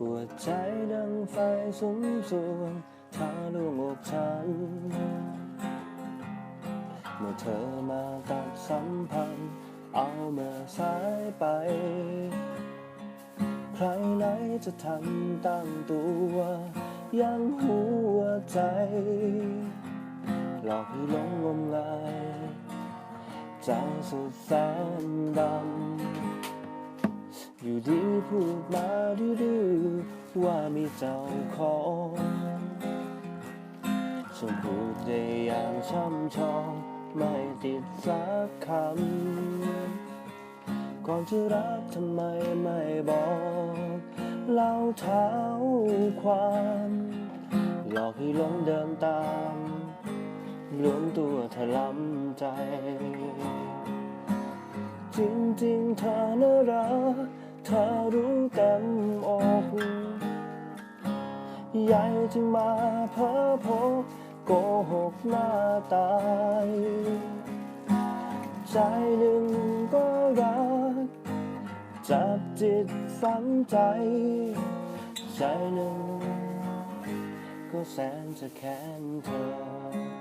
หัวใจดังไฟสุมสวงทาลวงอกฉัน เมื่อเธอมาตัดสัมพันธ์ เอาเมื่อสายไป ใครไหนจะทันตั้งตัว ยังหัวใจ หลอกให้หลงงมงายใจสุดแสนดำอยู่ดีพูดมาดื้อ ว่ามีเจ้าของฉันพูดได้อย่างช่ำชอง ไม่ติดสักคำก่อนจะรักทำไมไม่บอกเล่าเท้าความ หลอกให้หลงเดินตามลวมตัวเธอล้ำใจ จริงๆเธอน่ารักเธอรู้เต็มอก ใหญ่จึงมาเพ้อพบโกหกหน้าตาย ใจหนึ่งก็รัก จับจิตฝังใจ ใจหนึ่งก็แสนจะแค้นเธอ